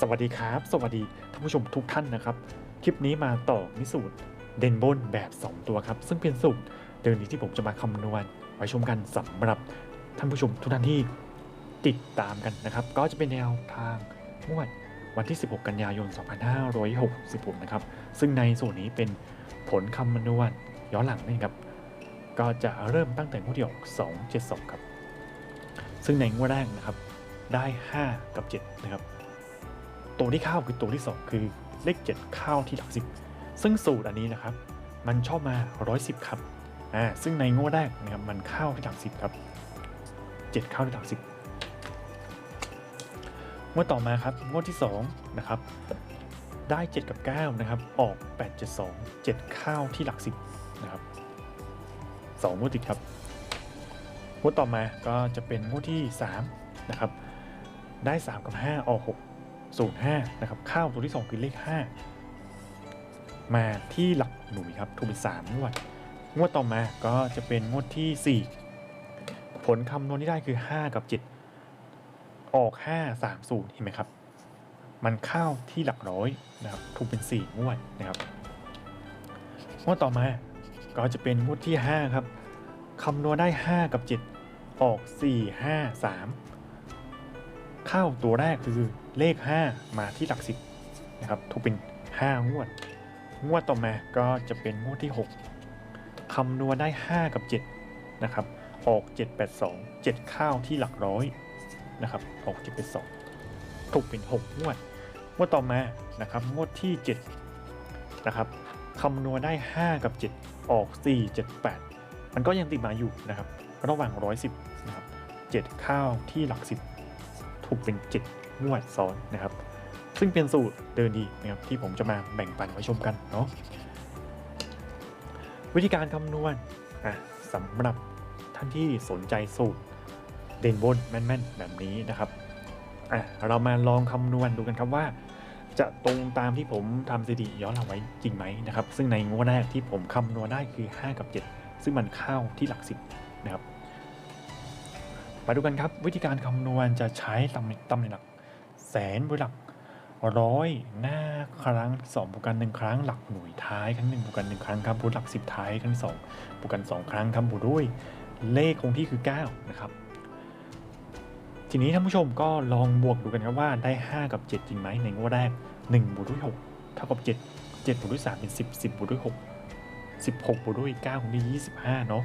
สวัสดีครับ สวัสดีท่านผู้ชมทุกท่านนะครับ คลิปนี้มาต่อมิสูตรเดนบนแบบ 2 ตัวครับ ซึ่งเป็นสูตรเดิมนี้ที่ผมจะมาคำนวณไว้ชมกันสำหรับท่านผู้ชมทุกท่านที่ติดตามกันนะครับ ก็จะเป็นแนวทางงวดวันที่ 16 กันยายน 2566 นะครับ ซึ่งในส่วนนี้เป็นผลคำนวณย้อนหลังนี่ครับ ก็จะเริ่มตั้งแต่งวดที่6 2 7 2 ครับ ซึ่งในงวดแรกนะครับ ได้ 5 กับ 7 นะครับ ตัวที่เข้าคือตัวที่ 2 คือเลข 7 เข้าที่หลักสิบซึ่งสูตรอันนี้นะครับ มันชอบมา 110 ครับอ่าซึ่งในงวดแรกนะครับมันเข้าที่หลักสิบครับ 7 เข้าที่หลักสิบงวดต่อมาครับงวดที่2นะครับได้ 7 กับ 9 นะครับ ออก 8 7 2 7 เข้าที่หลักสิบนะครับ2งวดติดครับงวดต่อมาก็จะเป็นงวดที่ 3 นะครับ ได้ 3 กับ 5 ออก 6 0 5นะครับข้าวตัวที่ 2 คือเลข 5 มาที่หลักหน่วยครับถูกเป็น3งวด งวดต่อมาก็จะเป็นงวดที่ 4 ผลคำนวณที่ได้คือ 5 กับ 7 ออก 5 3 0เห็นไหมครับ มันเข้าที่หลักร้อยนะครับถูกเป็น 4 งวดนะครับงวดต่อมาก็จะเป็นงวดที่ 5 ครับคำนวณได้ 5 กับ 7 ออก 4 5 3 เข้าตัวแรกคือเลข 5 มาที่หลักสิบนะครับถูกเป็น 5 งวด งวดต่อมาก็จะเป็นงวดที่ 6 คำนวณได้ 5 กับ 7 นะครับ ออก 7 8 2 7 เข้าที่หลักร้อยนะครับ ออก7 8 2ถูกเป็น 6 งวด งวดต่อมานะครับ งวดที่ 7 นะครับคำนวณได้ 5 กับ 7 ออก 4 7 8 มันก็ยังติดมาอยู่นะครับ ระหว่าง 110 นะครับ 7 เข้าที่หลัก 10 ถูกเป็น7งวดซ้อนนะครับ ซึ่งเป็นสูตรเดินดีนะครับที่ผมจะมาแบ่งปันไว้ชมกันเนาะวิธีการคำนวณสำหรับท่านที่สนใจสูตรเด่นบนแม่นๆ แบบนี้นะครับอะเรามาลองคำนวณดูกันครับว่า จะตรงตามที่ผมทำสถิติย้อนหลังไว้จริงไหมนะครับ ซึ่งในงวดแรกที่ผมคำนวณได้คือ 5 กับ 7 ซึ่งมันเข้าที่หลักสิบ ไปดูกันครับ วิธีการคำนวณจะใช้ตำตำแหน่งหลัก แสนบนหลักร้อยหน้าครั้งสองบวกกันหนึ่งครั้งหลักหน่วยท้ายครั้งหนึ่งบวกกันหนึ่งครั้งครับบวกหลักสิบท้ายครั้งสองบวกกันสองครั้งครับบวกด้วยเลขคงที่คือ 9 นะครับ ทีนี้ท่านผู้ชมก็ลองบวกดูกันครับว่าได้ 5 กับ 7 จริงไหมในงวดแรก1บวกด้วย6เท่ากับ 7 7บวกด้วย3เป็น 10 10บวกด้วย6 16บวกด้วย9คงได้25 เนาะ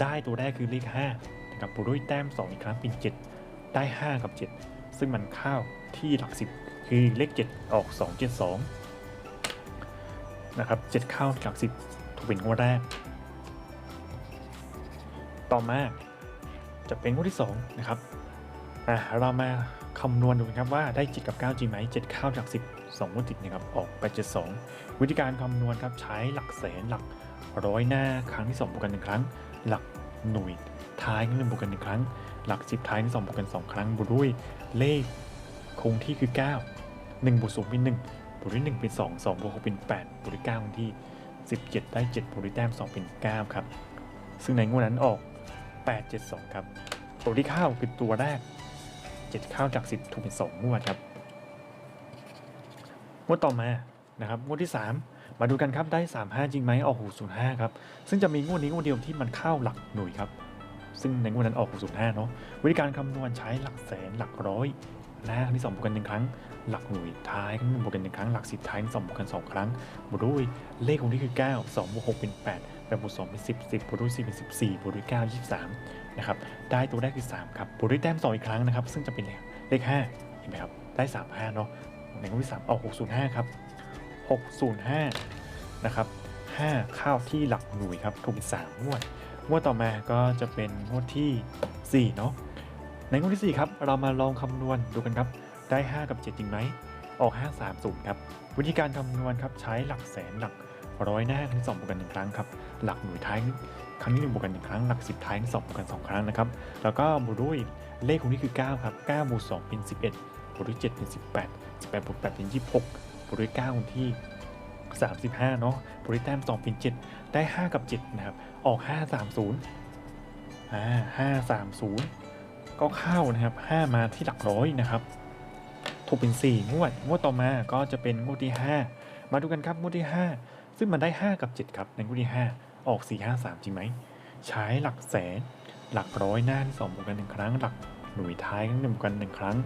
ได้ตัวแรกคือเลข 5 นะครับบวกด้วยแต้ม 2 อีกครั้งเป็น 7 ได้ 5 กับ 7 ซึ่งมันเข้าที่หลัก 10 คือเลข 7 ออก 2 7 2 นะครับ 7 เข้าหลัก 10 ถูกเป็นงวดแรก ต่อมาจะเป็นงวดที่ 2 นะครับอะเรามาคำนวณดูกันครับว่าได้ 7 กับ 9 จริงไหม7เข้าจาก10 2งวดติดนะครับออกไป72 วิธีการคำนวณครับใช้หลักแสนหลักร้อยหน้าครั้งที่2บวกกัน1ครั้ง หลักหน่วย ท้ายครั้งหนึ่งบวกกัน1ครั้ง หลัก10ท้ายที่2บวกกัน2ครั้งบวกด้วยเลขคงที่คือ 9 1บวก0เป็น1บวกด้วย1เป็น 2 2บวก6เป็น8บวกด้วย9คงที่ 17 ได้7บวกด้วยแต้ม2เป็น 9 ครับ ซึ่งในงวดนั้นออก 872 ครับตัวที่เข้าคือตัวแรก 7 เข้าจาก 10 ถูกเป็น 2 งวดครับ งวดต่อมานะครับงวดที่ 3 มาดูกันครับได้ 35 จริงไหมออก605 ครับ ซึ่งจะมีงวดนี้งวดเดียวที่มันเข้าหลักหน่วยครับ ซึ่งในงวดนั้นออก 605 เนาะวิธีการคำนวณใช้หลักแสนหลักร้อยหน้าครั้งที่2บวกกัน1ครั้ง หลักหน่วยท้ายครั้งหนึ่งบวกกัน1ครั้ง หลัก10ท้ายครั้งบวกกัน2ครั้งบวกด้วยเลขของที่คือ9 2บวก6เป็น8 8บวก2เป็น10 10บวกด้วย4เป็น14บวกด้วย9 23นะครับ ได้ตัวแรกคือ 3 ครับ บวกด้วยแต้ม2อีกครั้งนะครับ ซึ่งจะเป็นเลข5เห็นไหมครับ ได้ 35 เนาะในงวดที่3ออก605 ครับ 605 นะครับ 5 เข้าที่หลักหน่วยครับถูกเป็น3งวด งวดต่อมาก็จะเป็นงวดที่ 4 เนาะในงวดที่ 4 ครับ เรามาลองคำนวณดูกันครับ ได้ 5 กับ 7 จริงไหม ออก 5 3 0 ครับ วิธีการคำนวณครับใช้หลักแสนหลักร้อยหน้าครั้งที่2บวกกัน1ครั้งครับ หลักหน่วยท้ายครั้งที่1บวกกัน1ครั้ง หลัก 10 ท้ายครั้งที่2บวกกัน 2 ครั้งนะครับ แล้วก็บวกด้วยเลขของนี้คือ 9 ครับ9บวก2เป็น 11บวกด้วย7เป็น 18 18บวก8เป็น 26บวกด้วย9คงที่ 35 เนาะบวกด้วยแต้ม2เป็น 7 ได้ 5 กับ 7 นะครับ ออก 5 3 0อ่า5 3 0 ก็เข้านะครับ 5 มาที่หลักร้อยนะครับถูกเป็น 4 งวด งวดต่อมาก็จะเป็นงวดที่ 5 มาดูกันครับงวดที่ 5 ซึ่งมันได้ 5 กับ 7 ครับ ในงวดที่ 5 ออก 4 5 3 จริงไหม ใช้หลักแสน หลักร้อยหน้าที่2บวกกัน1ครั้ง หลักหน่วยท้ายทั้งหนึ่งบวกกัน1ครั้ง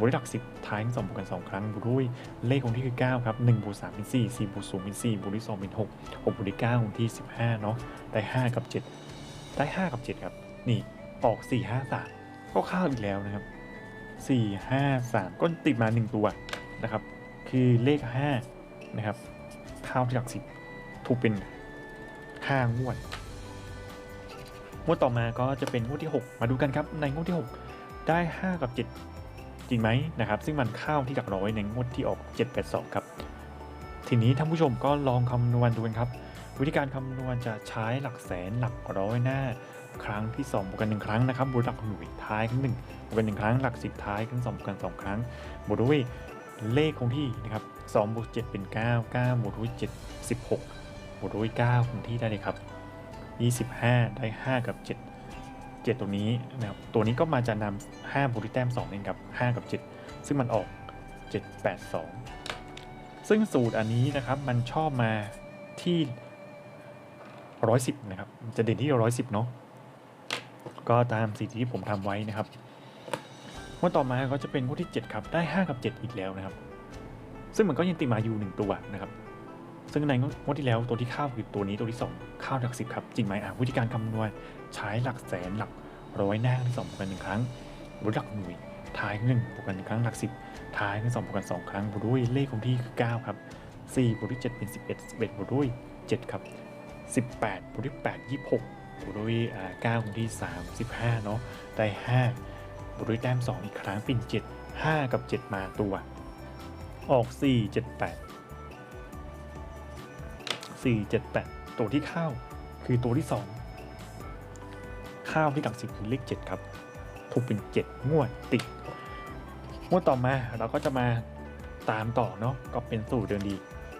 บวกด้วยหลัก10ท้ายทั้ง2บวกกัน2ครั้งบวกด้วยเลขคงที่คือ9ครับ1บวก3เป็น4 4บวก0เป็น4บวกด้วย2เป็น6 6บวกด้วย9คงที่15เนาะได้5กับ7ได้5กับ7ครับ นี่ออก4 5 3ก็เข้าอีกแล้วนะครับ4 5 3ก็ติดมา1ตัวนะครับ คือเลข5นะครับเข้าที่หลัก10ถูกเป็น5งวดงวดต่อมาก็จะเป็นงวดที่ 6 มาดูกันครับในงวดที่ 6 ได้ 5 กับ 7 จริงไหมนะครับ ซึ่งมันเข้าที่หลักร้อยในงวดที่ออก 782 ครับ ทีนี้ท่านผู้ชมก็ลองคำนวณดูกันครับ วิธีการคำนวณจะใช้หลักแสนหลักร้อยหน้า ครั้งที่2บวกกัน1ครั้งนะครับบวกหลักหน่วยท้ายครั้งหนึ่งบวกกัน1ครั้งหลัก10ท้ายครั้ง2บวกกัน2ครั้งบวกด้วยเลขคงที่นะครับ2บวก7เป็น9 9บวกด้วย7 16บวกด้วย9คงที่ได้เลยครับ25 ได้ 5 กับ 7 7 ตัวนี้นะครับตัวนี้ก็มาจะนำ5บวกด้วยแต้ม2เองครับ5กับ 7 ซึ่งมันออก 7 8 2 ซึ่งสูตรอันนี้นะครับมันชอบมาที่ 110 นะครับ จะเด่นที่ 110 เนาะก็ตามสิ่งที่ผมทำไว้นะครับงวดต่อมาก็จะเป็นงวดที่ 7 ครับ ได้ 5 กับ 7 อีกแล้วนะครับ ซึ่งมันก็ยังติมาอยู่ 1 ตัวนะครับ ซึ่งในงวดที่แล้วตัวที่ข้าวคือตัวนี้ตัวที่ 2 ข้าวหลักสิบครับจริงไหมอะวิธีการคำนวณใช้หลักแสนหลักร้อยหน้าที่2บวกกันหนึ่งครั้งบวกหลักหน่วยท้ายหนึ่งบวกกันหนึ่งครั้งหลักสิบท้ายที่2บวกกันสองครั้งบวกด้วยเลขคงที่คือ9ครับ4บวกด้วย7เป็น11 11บวกด้วย7ครับ18บวกด้วย8 26บวกด้วยอ่า9คงที่35เนาะได้5บวกด้วยแต้ม2อีกครั้งเป็น7 5กับ7มาตัว ออก4 7 8 4 7 8 ตัวที่เข้าคือตัวที่ 2 ข้าวที่หลักสิบคือเลข7ครับถูกเป็น 7 งวดติดงวดต่อมาเราก็จะมาตามต่อเนาะก็เป็นสูตรเดินดี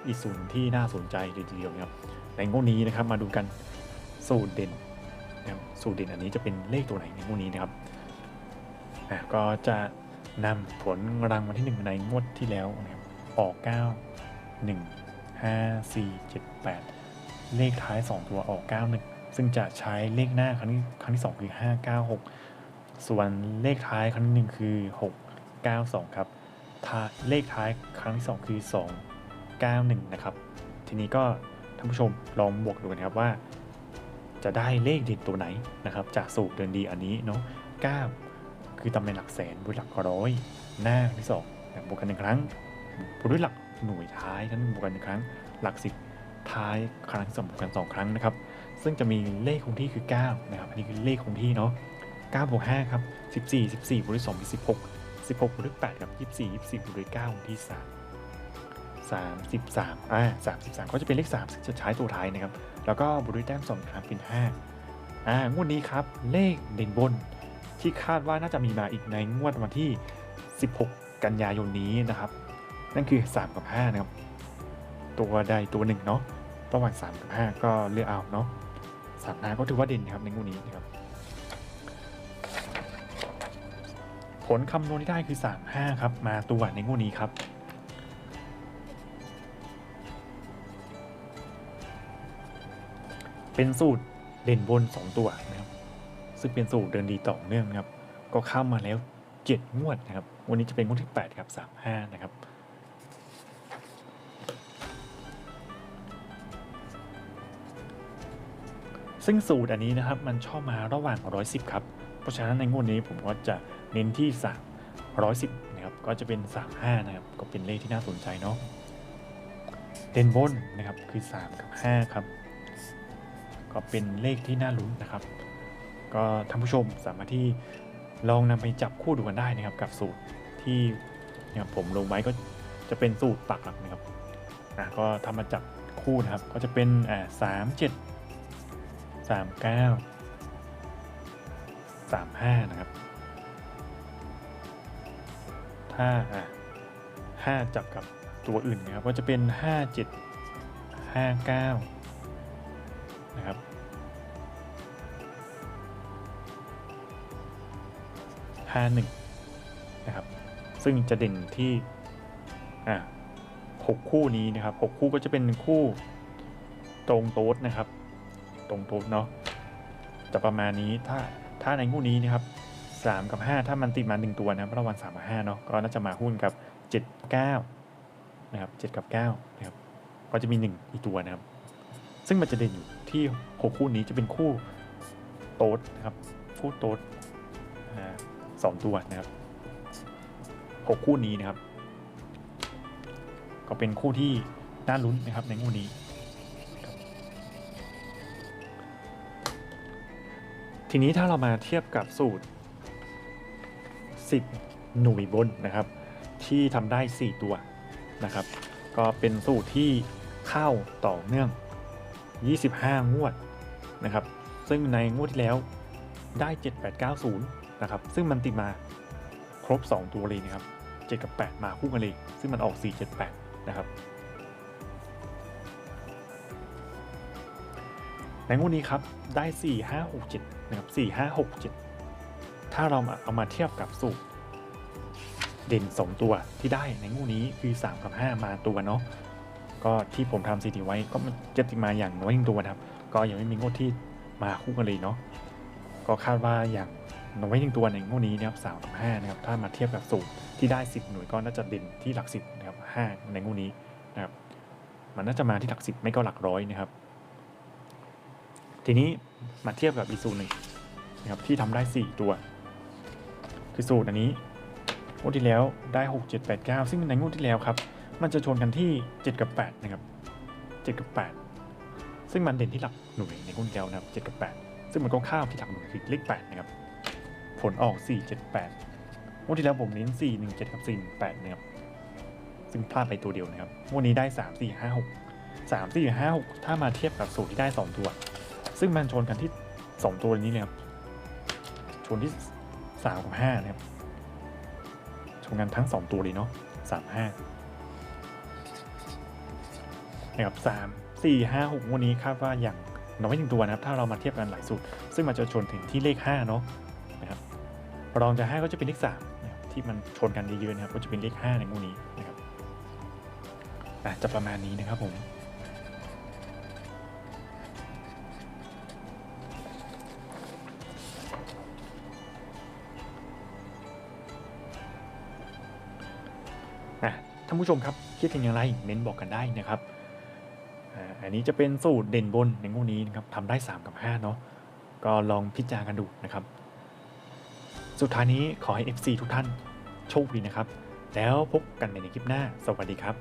อีกสูตรที่น่าสนใจเลยทีเดียวนะครับในงวดนี้นะครับมาดูกันสูตรเด่นนะครับสูตรเด่นอันนี้จะเป็นเลขตัวไหนในงวดนี้นะครับอะก็จะนำผลรางวัลที่ 1 ในงวดที่แล้วนะครับออก 9 1 5 4 7 8 เลขท้าย 2 ตัวออก 91 ซึ่งจะใช้เลขหน้าครั้งที่ครั้งที่ 2 คือ 596 ส่วนเลขท้ายครั้งที่1คือ 692 ครับท้าเลขท้ายครั้งที่ 2 คือ 291 นะครับ ทีนี้ก็ท่านผู้ชมลองบวกดูกันครับว่า จะได้เลขเด่นตัวไหนนะครับ จากสูตรเดินดีอันนี้เนาะ9คือตำแหน่งหลักแสนบวกหลักร้อย หน้าที่2นะครับวกกันหนึ่งครั้งบวกด้วยหลัก หน่วยท้ายนั้นบวกกันหนึ่งครั้ง หลักสิบท้ายครั้งสองบวกกันสองครั้งนะครับ ซึ่งจะมีเลขคงที่คือ 9 นะครับ อันนี้คือเลขคงที่เนาะ9บวก5ครับ14 14บวกด้วย2เป็น16 16บวกด้วย8ครับ24 24บวกด้วย9คงที่ 3 33อ่า33 ก็จะเป็นเลข 3 ซึ่งจะใช้ตัวท้ายนะครับ แล้วก็บวกด้วยแต้ม2ครั้งเป็น 5 อ่างวดนี้ครับ เลขเด่นบน ที่คาดว่าน่าจะมีมาอีกในงวดวันที่ 16 กันยายนนี้นะครับ นั่นคือ 3 กับ 5 นะครับ ตัวใดตัวหนึ่งเนาะระหว่าง 3 กับ 5 ก็เลือกเอาเนาะสามนาก็ถือว่าเด่นนะครับในงวดนี้นะครับ ผลคำนวณที่ได้คือ 3 5 ครับ มาตัวในงวดนี้ครับเป็นสูตรเด่นบน 2 ตัวนะครับ ซึ่งเป็นสูตรเดินดีต่อเนื่องนะครับ ก็เข้ามาแล้ว 7 งวดนะครับ วันนี้จะเป็นงวดที่ 8 ครับ 3 5 นะครับ ซึ่งสูตรอันนี้นะครับมันชอบมาระหว่าง 110 ครับ เพราะฉะนั้นในงวดนี้ผมก็จะเน้นที่3 110 นะครับ ก็จะเป็น 35 นะครับ ก็เป็นเลขที่น่าสนใจเนาะเด่นบนนะครับคือ 3 กับ 5 ครับ ก็เป็นเลขที่น่าลุ้นนะครับ ก็ท่านผู้ชมสามารถที่ลองนำไปจับคู่ดูกันได้นะครับ กับสูตรที่นะครับผมลงไว้ก็จะเป็นสูตรปักหลักนะครับอะก็ทำมาจับคู่นะครับ ก็จะเป็นอ่าสามเจ็ด สามเก้าสามห้านะครับ ถ้าอะห้าจับกับตัวอื่นนะครับ ก็จะเป็นห้าเจ็ดห้าเก้านะครับ51นะครับ ซึ่งจะเด่นที่อ่าหกคู่นี้นะครับหกคู่ก็จะเป็นคู่ตรงโต๊ดนะครับ ตรงโต๊ดเนาะจะประมาณนี้ถ้าถ้าในคู่นี้นะครับสามกับห้าถ้ามันติดมาหนึ่งตัวนะครับระหว่างสามกับห้าเนาะก็น่าจะมาหุ้นกับเจ็ดเก้านะครับเจ็ดกับเก้านะครับก็จะมีหนึ่งอีกตัวนะครับ ซึ่งมันจะเด่นอยู่ที่หกคู่นี้จะเป็นคู่โต๊ดนะครับคู่โต๊ดสองตัวนะครับหกคู่นี้นะครับ ก็เป็นคู่ที่น่าลุ้นนะครับในคู่นี้ ทีนี้ถ้าเรามาเทียบกับสูตร 10 หน่วยบนนะครับ ที่ทำได้ 4 ตัวนะครับ ก็เป็นสูตรที่เข้าต่อเนื่อง 25 งวดนะครับ ซึ่งในงวดที่แล้วได้ 7890นะครับ ซึ่งมันติดมาครบ 2 ตัวเลยนะครับ 7 กับ 8 มาคู่กันเลย ซึ่งมันออก 4 7 8 นะครับ ในงวดนี้ครับได้ 4 5 6 7 นะครับ4 5 6 7 ถ้าเรามาเอามาเทียบกับสูตรเด่น 2 ตัวที่ได้ในงวดนี้คือ 3 กับ 5 มาตัวเนาะก็ที่ผมทำสถิติไว้ก็มันจะติดมาอย่างน้อยหนึ่งตัวนะครับ ก็ยังไม่มีงวดที่มาคู่กันเลยเนาะก็คาดว่าอย่างน้อยหนึ่งตัวในงวดนี้นะครับสามกับห้านะครับถ้ามาเทียบกับสูตรที่ได้ 10 หน่วยก็น่าจะเด่นที่หลักสิบนะครับห้าในงวดนี้นะครับมันน่าจะมาที่หลักสิบไม่ก็หลักร้อยนะครับ ทีนี้มาเทียบกับอีสูตรหนึ่งนะครับที่ทำได้ 4 ตัว คือสูตรอันนี้งวดที่แล้วได้ 6 7 8 9 ซึ่งในงวดที่แล้วครับ มันจะชนกันที่ 7 กับ 8 นะครับ 7 กับ 8 ซึ่งมันเด่นที่หลักหน่วยในงวดที่แล้วนะครับ 7 กับ 8 ซึ่งมันก็ข้าวที่หลักหน่วยคือเลข 8 นะครับ ผลออก 4 7 8งวดที่แล้วผมเน้น 4 1 7 กับ 4 8 นะครับ ซึ่งพลาดไปตัวเดียวนะครับงวดนี้ได้ 3 4 5 6 3 4 5 6 ถ้ามาเทียบกับสูตรที่ได้ 2 ตัว ซึ่งมันชนกันที่ 2 ตัวนี้เลยครับชนที่3กับ5นะครับชนกันทั้ง 2 ตัวเลยเนาะ3 5นะครับสามสี่ห้าหกวันนี้คาดว่าอย่างน้อยหนึ่งตัวนะครับ ถ้าเรามาเทียบกันหลายสูตร ซึ่งมันจะชนถึงที่เลขห้าเนาะนะครับรองจากห้าก็จะเป็นเลขสามนะครับที่มันชนกันเยอะๆนะครับ ก็จะเป็นเลขห้าในงวดนี้นะครับอะจะประมาณนี้นะครับผม นะท่านผู้ชมครับคิดเห็นอย่างไรเม้นบอกกันได้นะครับอันนี้จะเป็นสูตรเด่นบนในงวดนี้นะครับทำได้ 3 กับ 5 เนาะก็ลองพิจารณากันดูนะครับ สุดท้ายนี้ขอให้ FC ทุกท่านโชคดีนะครับ แล้วพบกันในคลิปหน้า สวัสดีครับ